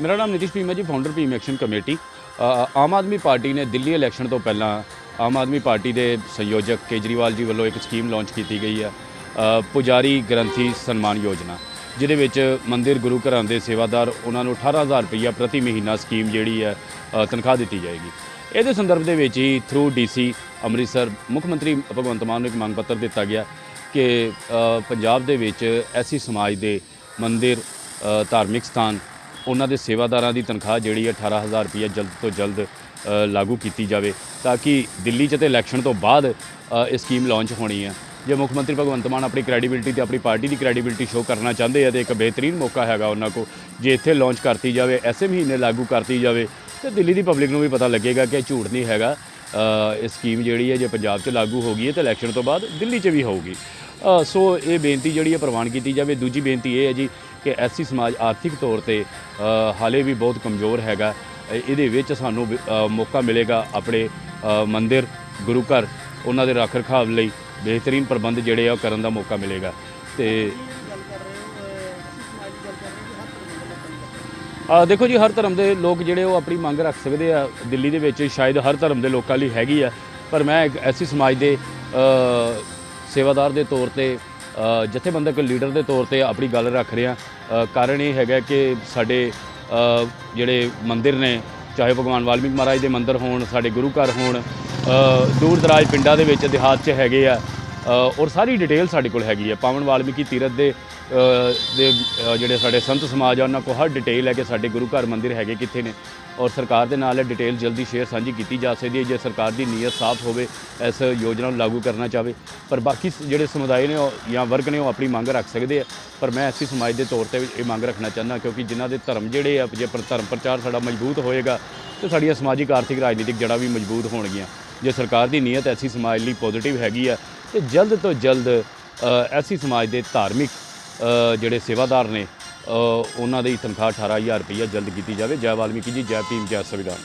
ਮੇਰਾ ਨਾਮ Nitish Bhima ji founder Bhim action committee Aam Aadmi party ਨੇ Delhi election ਤੋਂ ਪਹਿਲਾਂ ਆਮ ਆਦਮੀ ਪਾਰਟੀ ਦੇ ਸੰਯੋਜਕ ਕੇਜਰੀਵਾਲ ਜੀ ਵੱਲੋਂ ਇੱਕ ਸਕੀਮ ਲਾਂਚ ਕੀਤੀ ਗਈ ਹੈ ਪੁਜਾਰੀ ਗ੍ਰੰਥੀ ਸਨਮਾਨ ਯੋਜਨਾ, ਜਿਹਦੇ ਵਿੱਚ ਮੰਦਿਰ ਗੁਰੂ ਘਰਾਂ ਦੇ ਸੇਵਾਦਾਰ ਉਹਨਾਂ ਨੂੰ 18000 ਰੁਪਈਆ ਪ੍ਰਤੀ ਮਹੀਨਾ ਸਕੀਮ ਜਿਹੜੀ ਹੈ ਤਨਖਾਹ ਦਿੱਤੀ ਜਾਏਗੀ। ਇਹਦੇ ਸੰਦਰਭ ਦੇ ਵਿੱਚ ਹੀ ਥਰੂ ਡੀਸੀ ਅੰਮ੍ਰਿਤਸਰ ਮੁੱਖ ਮੰਤਰੀ ਭਗਵੰਤ ਮਾਨ ਨੂੰ ਇੱਕ ਮੰਗ ਪੱਤਰ ਦਿੱਤਾ ਗਿਆ ਕਿ ਪੰਜਾਬ ਦੇ ਵਿੱਚ ਐਸੀ ਸਮਾਜ ਦੇ ਮੰਦਿਰ ਧਾਰਮਿਕ ਸਥਾਨ, ਉਹਨਾਂ ਦੇ ਸੇਵਾਦਾਰਾਂ ਦੀ ਤਨਖਾਹ ਜਿਹੜੀ ਹੈ 18000 ਰੁਪਏ ਜਲਦ ਤੋਂ ਜਲਦ ਲਾਗੂ ਕੀਤੀ ਜਾਵੇ ਤਾਂ ਕਿ ਦਿੱਲੀ 'ਚ ਤੇ ਇਲੈਕਸ਼ਨ ਤੋਂ ਬਾਅਦ ਇਹ ਸਕੀਮ ਲਾਂਚ ਹੋਣੀ ਹੈ। ਜੇ ਮੁੱਖ ਮੰਤਰੀ ਭਗਵੰਤ ਮਾਨ ਆਪਣੀ ਕ੍ਰੈਡੀਬਿਲਟੀ ਤੇ ਆਪਣੀ ਪਾਰਟੀ ਦੀ ਕ੍ਰੈਡੀਬਿਲਟੀ ਸ਼ੋਅ ਕਰਨਾ ਚਾਹੁੰਦੇ ਆ ਤੇ ਇੱਕ ਬਿਹਤਰੀਨ ਮੌਕਾ ਹੈਗਾ ਉਹਨਾਂ ਕੋ ਜੇ ਇੱਥੇ ਲਾਂਚ ਕਰਤੀ ਜਾਵੇ, ਐਸੇ ਮਹੀਨੇ ਲਾਗੂ ਕਰਤੀ ਜਾਵੇ, ਤੇ ਦਿੱਲੀ ਦੀ ਪਬਲਿਕ ਨੂੰ ਵੀ ਪਤਾ ਲੱਗੇਗਾ ਕਿ ਇਹ ਝੂਠ ਨਹੀਂ ਹੈਗਾ। ਇਹ ਸਕੀਮ ਜਿਹੜੀ ਹੈ ਜੇ ਪੰਜਾਬ 'ਚ ਲਾਗੂ ਹੋ ਗਈ ਹੈ ਤੇ ਇਲੈਕਸ਼ਨ ਤੋਂ ਬਾਅਦ ਦਿੱਲੀ 'ਚ ਵੀ ਹੋਊਗੀ। ਸੋ ਇਹ ਬੇਨਤੀ ਜਿਹੜੀ ਹੈ ਪ੍ਰਵਾਨ ਕੀਤੀ ਜਾਵੇ। ਦੂਜੀ ਬੇਨਤੀ ਇਹ ਹੈ ਜੀ ਕਿ ਐਸੀ ਸਮਾਜ ਆਰਥਿਕ ਤੌਰ ਤੇ ਹਾਲੇ ਵੀ ਬਹੁਤ ਕਮਜ਼ੋਰ ਹੈਗਾ। ਇਹਦੇ ਵਿੱਚ ਸਾਨੂੰ ਵੀ, ਮੌਕਾ ਮਿਲੇਗਾ ਆਪਣੇ ਅ, ਮੰਦਿਰ ਗੁਰੂ ਘਰ ਉਹਨਾਂ ਦੇ ਰੱਖ ਰਖਾਵ ਲਈ ਬਿਹਤਰੀਨ ਪ੍ਰਬੰਧ ਜਿਹੜੇ ਆ ਉਹ ਕਰਨ ਦਾ ਮੌਕਾ ਮਿਲੇਗਾ। ਤੇ ਆ ਦੇਖੋ ਜੀ ਹਰ ਧਰਮ ਦੇ ਲੋਕ ਜਿਹੜੇ ਉਹ ਆਪਣੀ ਮੰਗ ਰੱਖ ਸਕਦੇ ਆ। ਦਿੱਲੀ ਦੇ ਵਿੱਚ ਸ਼ਾਇਦ ਹਰ ਧਰਮ ਦੇ ਲੋਕਾਂ ਲਈ ਹੈਗੀ ਆ। ਪਰ ਮੈਂ ਇੱਕ ਐਸੀ ਸਮਾਜ ਦੇ ਸੇਵਾਦਾਰ ਦੇ ਤੌਰ ਤੇ ਜਥੇਬੰਦਕ ਲੀਡਰ ਦੇ ਤੌਰ ਤੇ ਆਪਣੀ ਗੱਲ ਰੱਖ ਰਿਹਾ ਕਾਰਨ ਇਹ ਹੈਗਾ ਕਿ ਸਾਡੇ ਜਿਹੜੇ ਮੰਦਿਰ ਨੇ, ਚਾਹੇ ਭਗਵਾਨ ਵਾਲਮੀਕ ਮਹਾਰਾਜ ਦੇ ਮੰਦਿਰ ਹੋਣ, ਸਾਡੇ ਗੁਰੂ ਘਰ ਹੋਣ ਦੂਰ ਦਰਾਜ ਪਿੰਡਾਂ ਦੇ ਵਿੱਚ ਦਿਹਾਤ 'ਚ ਹੈਗੇ ਆ। ਔਰ ਸਾਰੀ ਡਿਟੇਲ ਸਾਡੇ ਕੋਲ ਹੈਗੀ ਹੈ। ਪਾਵਨ ਵਾਲਮੀਕੀ ਤੀਰਥ ਦੇ ਦੇ ਜਿਹੜੇ ਸਾਡੇ ਸੰਤ ਸਮਾਜ ਆ, ਉਹਨਾਂ ਕੋਲ ਹਰ ਡਿਟੇਲ ਹੈ ਕਿ ਸਾਡੇ ਗੁਰੂ ਘਰ ਮੰਦਿਰ ਹੈਗੇ ਕਿੱਥੇ ਨੇ। ਔਰ ਸਰਕਾਰ ਦੇ ਨਾਲ ਇਹ ਡਿਟੇਲ ਜਲਦੀ ਸ਼ੇਅਰ ਸਾਂਝੀ ਕੀਤੀ ਜਾ ਸਕਦੀ ਹੈ, ਜੇ ਸਰਕਾਰ ਦੀ ਨੀਅਤ ਸਾਫ਼ ਹੋਵੇ, ਇਸ ਯੋਜਨਾ ਨੂੰ ਲਾਗੂ ਕਰਨਾ ਚਾਹਵੇ ਪਰ ਬਾਕੀ ਜਿਹੜੇ ਸਮੁਦਾਇ ਨੇ ਉਹ, ਜਾਂ ਵਰਗ ਨੇ ਉਹ ਆਪਣੀ ਮੰਗ ਰੱਖ ਸਕਦੇ ਆ। ਪਰ ਮੈਂ ਐਸੀ ਸਮਾਜ ਦੇ ਤੌਰ ਤੇ ਵੀ ਇਹ ਮੰਗ ਰੱਖਣਾ ਚਾਹੁੰਦਾ, ਕਿਉਂਕਿ ਜਿਨ੍ਹਾਂ ਦੇ ਧਰਮ ਜਿਹੜੇ ਆ, ਜੇ ਪਰ, ਧਰਮ ਪ੍ਰਚਾਰ ਸਾਡਾ ਮਜ਼ਬੂਤ ਹੋਏਗਾ, ਤੇ ਸਾਡੀਆਂ ਸਮਾਜਿਕ, ਆਰਥਿਕ, ਰਾਜਨੀਤਿਕ ਜੜ੍ਹਾਂ ਵੀ ਮਜ਼ਬੂਤ ਹੋਣਗੀਆਂ। ਜੇ ਸਰਕਾਰ ਦੀ ਨੀਅਤ ਐਸੀ ਸਮਾਜ ਲਈ ਪੋਜ਼ਿਟਿਵ ਹੈਗੀ ਆ, ਤੇ ਜਲਦ ਤੋਂ ਜਲਦ ਐਸੀ ਸਮਾਜ ਦੇ ਧਾਰਮਿਕ ਜਿਹੜੇ ਸੇਵਾਦਾਰ ਨੇ ਉਹਨਾਂ ਦੀ ਤਨਖਾਹ 18000 ਰੁਪਈਆ ਜਲਦ ਕੀਤੀ ਜਾਵੇ। ਜੈ ਵਾਲਮੀਕੀ ਜੀ, ਜੈ ਭੀਮ, ਜੈ ਸੰਵਿਧਾਨ।